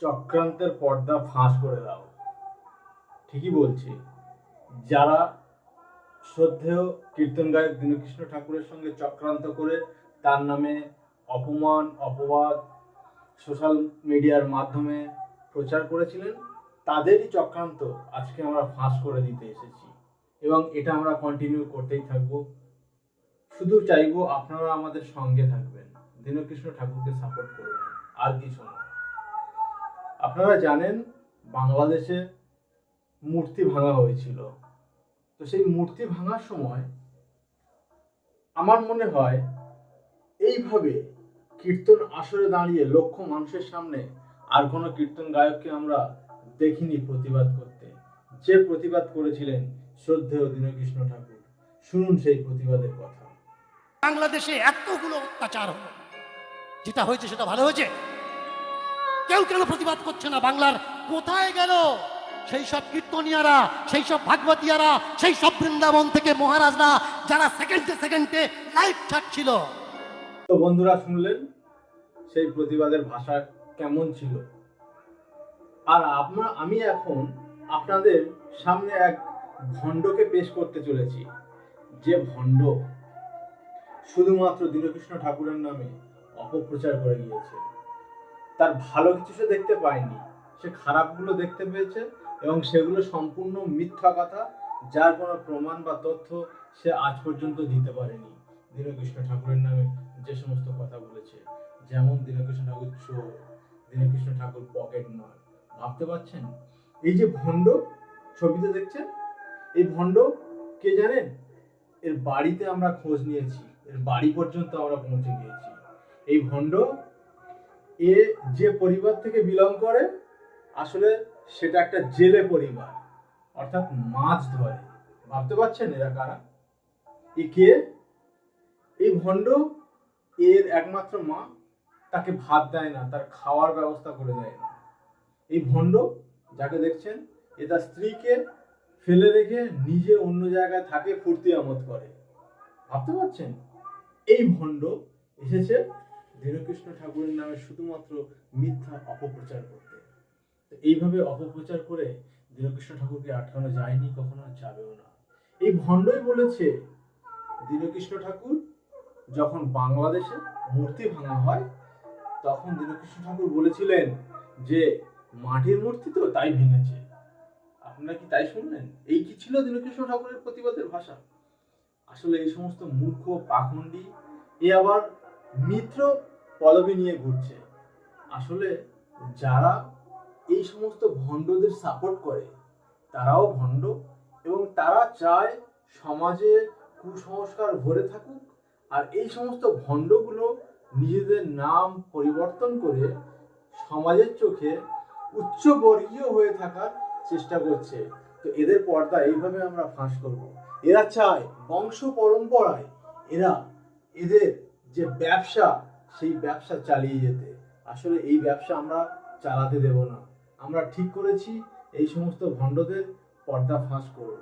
চক্রান্তের পর্দা ফাঁস করে দাও। ঠিকই বলছি। যারা শ্রদ্ধেয় কীর্তন গায়ক দীনকৃষ্ণ ঠাকুরের সঙ্গে চক্রান্ত করে তার নামে অপমান, অপবাদ, সোশ্যাল মিডিয়ার মাধ্যমে প্রচার করেছিলেন, তাদেরই চক্রান্ত আজকে আমরা ফাঁস করে দিতে এসেছি। এবং এটা আমরা কন্টিনিউ করতেই থাকব। শুধু চাইব আপনারা আমাদের সঙ্গে থাকবেন। দীনকৃষ্ণ ঠাকুরকে সাপোর্ট করবেন। আর কিছু না। আপনারা জানেন বাংলাদেশে মূর্তি ভাঙা হয়েছিল। তো সেই মূর্তি ভাঙার সময় আমার মনে হয় এইভাবে কীর্তন আসরে দাঁড়িয়ে লক্ষ মানুষের সামনে আর কোনো কীর্তন গায়ককে আমরা দেখিনি প্রতিবাদ করতে। যে প্রতিবাদ করেছিলেন শ্রদ্ধেয় দীনকৃষ্ণ ঠাকুর। শুনুন সেই প্রতিবাদের কথা। বাংলাদেশে এতগুলো অত্যাচার যেটা হয়েছে সেটা ভালো হয়েছে? কেউ কেন প্রতিবাদ করছে না বাংলার? কোথায় গেল? সেই সব কীর্তনিয়ারা, সেই সব ভাগবতীয়ারা, সেই সব বৃন্দাবন থেকে মহারাজরা যারা সেকেন্ডে সেকেন্ডে লাইভ ছাড়ছিল। তো বন্ধুরা শুনলেন, সেই প্রতিবাদের ভাষা কেমন ছিল? আর আপনার, আমি এখন আপনাদের সামনে এক ভণ্ডকে পেশ করতে চলেছি। যে ভণ্ড শুধুমাত্র দীনকৃষ্ণ ঠাকুরের নামে অপপ্রচার করে গিয়েছে। তার ভালো কিছু সে দেখতে পায়নি। সে খারাপগুলো দেখতে পেয়েছে এবং সেগুলো সম্পূর্ণ মিথ্যা কথা যার কোনো প্রমাণ বা তথ্য সে আজ পর্যন্ত দিতে পারেনি। দীনকৃষ্ণ ঠাকুরের নামে যে সমস্ত কথা বলেছে, যেমন দীনকৃষ্ণ ঠাকুর চোর, দীনকৃষ্ণ ঠাকুর পকেট নয় ভাবতে পারছেন? এই যে ভণ্ড ছবিতে দেখছেন? এই ভণ্ড কে জানেন? এর বাড়িতে আমরা খোঁজ নিয়েছি, এর বাড়ি পর্যন্ত আমরা পৌঁছে গিয়েছি। এই ভণ্ড এ যে পরিবার থেকে বিলং করে, আসলে সেটা একটা জেলে পরিবার, অর্থাৎ মাছ ধরে। ভাবতে পারছেন এরা কারা? এ কে? এই ভণ্ড, এর একমাত্র মা, তাকে ভাত দেয় না, তার খাওয়ার ব্যবস্থা করে দেয় না। এই ভণ্ড, যাকে দেখছেন, এ তার স্ত্রীকে ফেলে রেখে নিজে অন্য জায়গায় থাকে, ফুর্তি আমোদ করে। ভাবতে পারছেন? এই ভণ্ড এসেছে দীনকৃষ্ণ ঠাকুরের নামে শুধুমাত্র মিথ্যা অপপ্রচার করতে। তো এইভাবে অপপ্রচার করে দীনকৃষ্ণ ঠাকুরকে আটকানো যায়নি, কখনো যাবেও না। এই ভণ্ডই বলেছে দীনকৃষ্ণ ঠাকুর, যখন বাংলাদেশে মূর্তি ভাঙা হয়, তখন দীনকৃষ্ণ ঠাকুর বলেছিলেন যে, মাটির মূর্তি তো তাই ভেঙেছে। আপনারা কি তাই শুনলেন? এই কি ছিল দীনকৃষ্ণ ঠাকুরের প্রতিবাদের ভাষা? আসলে এই সমস্ত মূর্খ পাখণ্ডী, এ আবার মিত্র পদবি নিয়ে ঘুরছে। আসলে যারা এই সমস্ত ভণ্ডদের সাপোর্ট করে, তারাও ভণ্ড এবং তারা চায় সমাজে কুসংস্কার ভরে থাকুক আর এই সমস্ত ভণ্ডগুলো নিজেদের নাম পরিবর্তন করে সমাজের চোখে উচ্চবর্গীয় হয়ে থাকার চেষ্টা করছে। তো এদের পর্দা এইভাবে আমরা ফাঁস করব। এরা চায় বংশ পরম্পরায় এরা এদের যে ব্যবসা, সেই ব্যবসা চালিয়ে যেতে। আসলে এই ব্যবসা আমরা চালাতে দেব না। আমরা ঠিক করেছি, এই সমস্ত ভণ্ডদের পর্দা ফাঁস করব।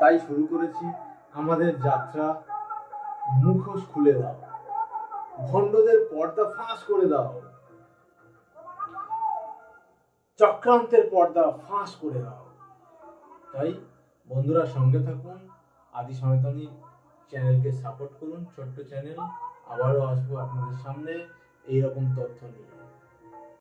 তাই শুরু করেছি আমাদের যাত্রা মুখোশ খুলে দাও ভণ্ডদের পর্দা ফাঁস করে দাও চক্রান্তের পর্দা ফাঁস করে দাও তাই বন্ধুরা সঙ্গে থাকুন, আদি সনাতনী চ্যানেলকে সাপোর্ট করুন, ছোট্ট চ্যানেল আবারও আসব আপনাদের সামনে এইরকম তথ্য নিয়ে।